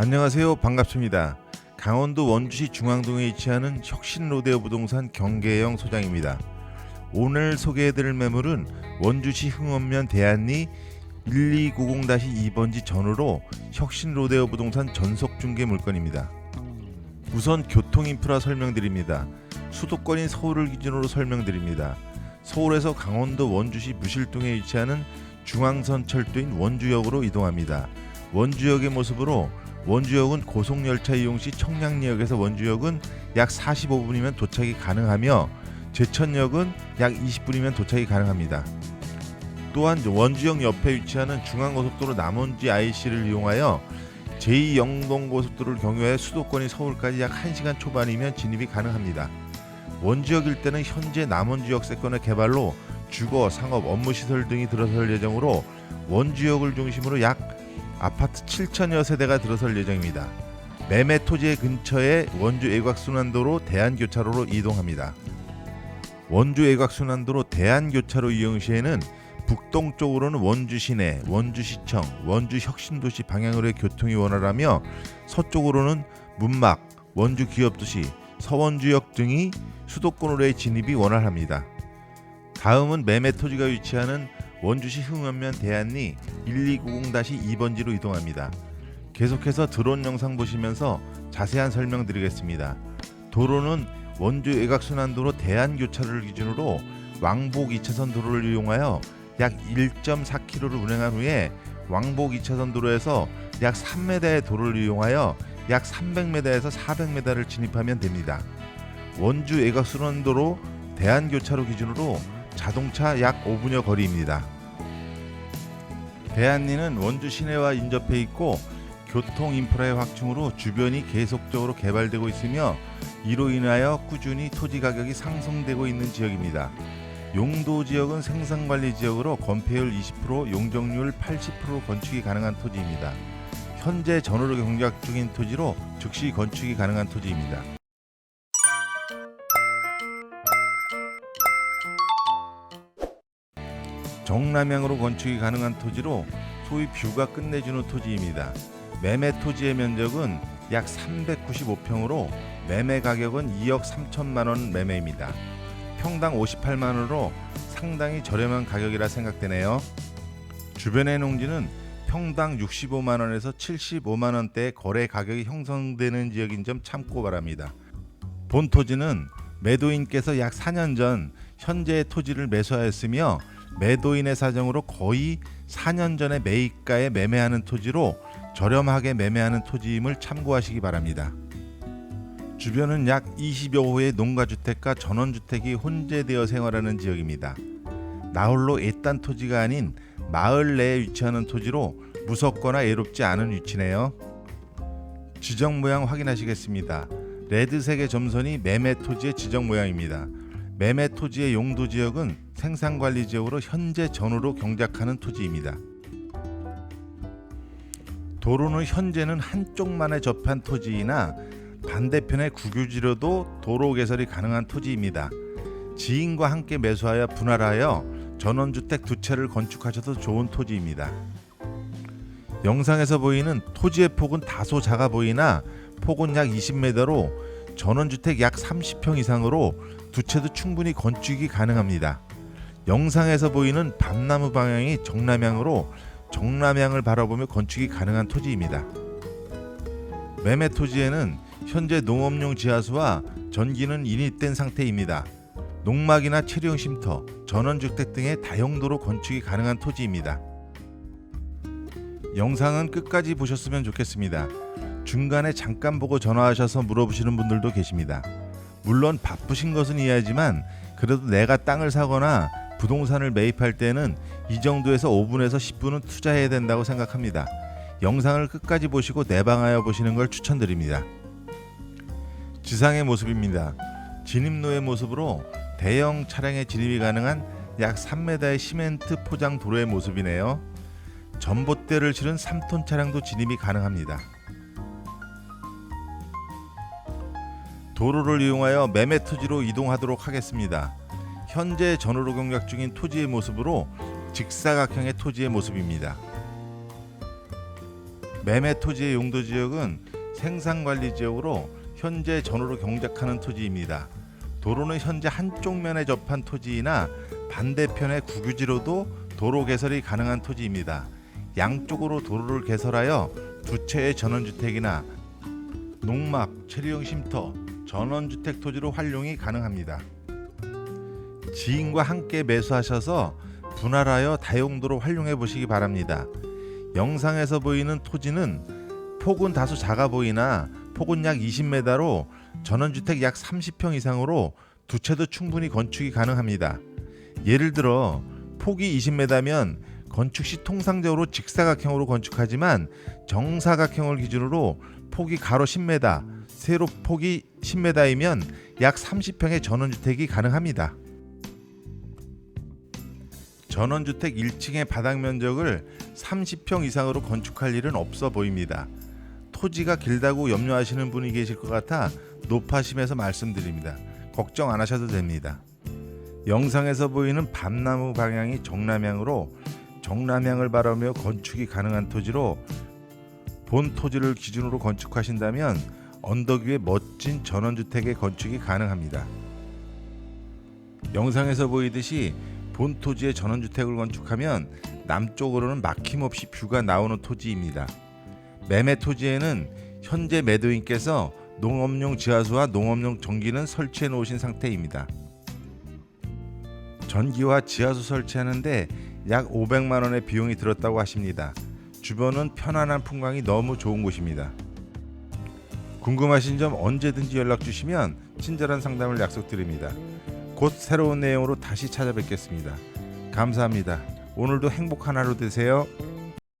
안녕하세요. 반갑습니다. 강원도 원주시 중앙동에 위치하는 혁신로데오 부동산 경계영 소장입니다. 오늘 소개해드릴 매물은 원주시 흥원면 대안리 1290-2번지 전후로 혁신로데오 부동산 전속 중개 물건입니다. 우선 교통 인프라 설명드립니다. 수도권인 서울을 기준으로 설명드립니다. 서울에서 강원도 원주시 무실동에 위치하는 중앙선 철도인 원주역으로 이동합니다. 원주역의 모습으로 원주역은 고속열차 이용 시 청량리역에서 원주역은 약 45분이면 도착이 가능하며 제천역은 약 20분이면 도착이 가능합니다. 또한 원주역 옆에 위치하는 중앙고속도로 남원지 IC를 이용하여 제2영동고속도로를 경유해 수도권인 서울까지 약 1시간 초반이면 진입이 가능합니다. 원주역 일대는 현재 남원지역 세권의 개발로 주거, 상업, 업무시설 등이 들어설 예정으로 원주역을 중심으로 약 아파트 7천여 세대가 들어설 예정입니다. 매매 토지 근처에 원주 외곽순환도로 대한교차로로 이동합니다. 원주 외곽순환도로 대한교차로 이용 시에는 북동 쪽으로는 원주 시내, 원주 시청, 원주 혁신도시 방향으로의 교통이 원활하며 서쪽으로는 문막, 원주 기업도시, 서원주역 등이 수도권으로의 진입이 원활합니다. 다음은 매매 토지가 위치하는 원주시 흥원면 대안리 1290-2번지로 이동합니다. 계속해서 드론 영상 보시면서 자세한 설명 드리겠습니다. 도로는 원주 외곽순환도로 대안교차로를 기준으로 왕복 2차선 도로를 이용하여 약 1.4km를 운행한 후에 왕복 2차선 도로에서 약 3m의 도로를 이용하여 약 300m에서 400m를 진입하면 됩니다. 원주 외곽순환도로 대안교차로 기준으로 자동차 약 5분여 거리입니다. 대안리는 원주 시내와 인접해 있고 교통 인프라의 확충으로 주변이 계속적으로 개발되고 있으며 이로 인하여 꾸준히 토지 가격이 상승되고 있는 지역입니다. 용도 지역은 생산관리 지역으로 건폐율 20%, 용적률 80% 건축이 가능한 토지입니다. 현재 전후로 경작 중인 토지로 즉시 건축이 가능한 토지입니다. 정남향으로 건축이 가능한 토지로 소위 뷰가 끝내주는 토지입니다. 매매 토지의 면적은 약 395평으로 매매 가격은 2억 3천만 원 매매입니다. 평당 58만 원으로 상당히 저렴한 가격이라 생각되네요. 주변의 농지는 평당 65만 원에서 75만 원대 거래 가격이 형성되는 지역인 점 참고 바랍니다. 본 토지는 매도인께서 약 4년 전 현재의 토지를 매수하였으며 매도인의 사정으로 거의 4년 전에 매입가에 매매하는 토지로 저렴하게 매매하는 토지임을 참고하시기 바랍니다. 주변은 약 20여 호의 농가주택과 전원주택이 혼재되어 생활하는 지역입니다. 나홀로 애딴 토지가 아닌 마을 내에 위치하는 토지로 무섭거나 애롭지 않은 위치네요. 지정 모양 확인하시겠습니다. 레드색의 점선이 매매 토지의 지정 모양입니다. 매매 토지의 용도 지역은 생산관리 지역으로 현재 전후로 경작하는 토지입니다. 도로는 현재는 한쪽만에 접한 토지이나 반대편의 국유지로도 도로 개설이 가능한 토지입니다. 지인과 함께 매수하여 분할하여 전원주택 두 채를 건축하셔도 좋은 토지입니다. 영상에서 보이는 토지의 폭은 다소 작아 보이나 폭은 약 20m로 전원주택 약 30평 이상으로 두 채도 충분히 건축이 가능합니다. 영상에서 보이는 밤나무 방향이 정남향으로 정남향을 바라보며 건축이 가능한 토지입니다. 매매 토지에는 현재 농업용 지하수와 전기는 인입된 상태입니다. 농막이나 체류용 쉼터, 전원주택 등의 다용도로 건축이 가능한 토지입니다. 영상은 끝까지 보셨으면 좋겠습니다. 중간에 잠깐 보고 전화하셔서 물어보시는 분들도 계십니다. 물론 바쁘신 것은 이해하지만 그래도 내가 땅을 사거나 부동산을 매입할 때는 이 정도에서 5분에서 10분은 투자해야 된다고 생각합니다. 영상을 끝까지 보시고 내방하여 보시는 걸 추천드립니다. 지상의 모습입니다. 진입로의 모습으로 대형 차량의 진입이 가능한 약 3m의 시멘트 포장 도로의 모습이네요. 전봇대를 실은 3톤 차량도 진입이 가능합니다. 도로를 이용하여 매매 토지로 이동하도록 하겠습니다. 현재 전후로 경작 중인 토지의 모습으로 직사각형의 토지의 모습입니다. 매매 토지의 용도 지역은 생산 관리 지역으로 현재 전후로 경작하는 토지입니다. 도로는 현재 한쪽 면에 접한 토지이나 반대편의 국유지로도 도로 개설이 가능한 토지입니다. 양쪽으로 도로를 개설하여 두 채의 전원주택이나 농막, 체류용 쉼터, 전원주택 토지로 활용이 가능합니다. 지인과 함께 매수하셔서 분할하여 다용도로 활용해 보시기 바랍니다. 영상에서 보이는 토지는 폭은 다소 작아 보이나 폭은 약 20m로 전원주택 약 30평 이상으로 두 채도 충분히 건축이 가능합니다. 예를 들어 폭이 20m면 건축 시 통상적으로 직사각형으로 건축하지만 정사각형을 기준으로 폭이 가로 10m, 세로 폭이 10m이면 약 30평의 전원주택이 가능합니다. 전원주택 1층의 바닥 면적을 30평 이상으로 건축할 일은 없어 보입니다. 토지가 길다고 염려하시는 분이 계실 것 같아 높아심에서 말씀드립니다. 걱정 안 하셔도 됩니다. 영상에서 보이는 밤나무 방향이 정남향으로 정남향을 바라며 건축이 가능한 토지로 본 토지를 기준으로 건축하신다면 언덕 위에 멋진 전원주택의 건축이 가능합니다. 영상에서 보이듯이 본 토지에 전원주택을 건축하면 남쪽으로는 막힘없이 뷰가 나오는 토지입니다. 매매 토지에는 현재 매도인께서 농업용 지하수와 농업용 전기는 설치해 놓으신 상태입니다. 전기와 지하수 설치하는데 약 500만 원의 비용이 들었다고 하십니다. 주변은 편안한 풍광이 너무 좋은 곳입니다. 궁금하신 점 언제든지 연락 주시면 친절한 상담을 약속드립니다. 곧 새로운 내용으로 다시 찾아뵙겠습니다. 감사합니다. 오늘도 행복한 하루 되세요.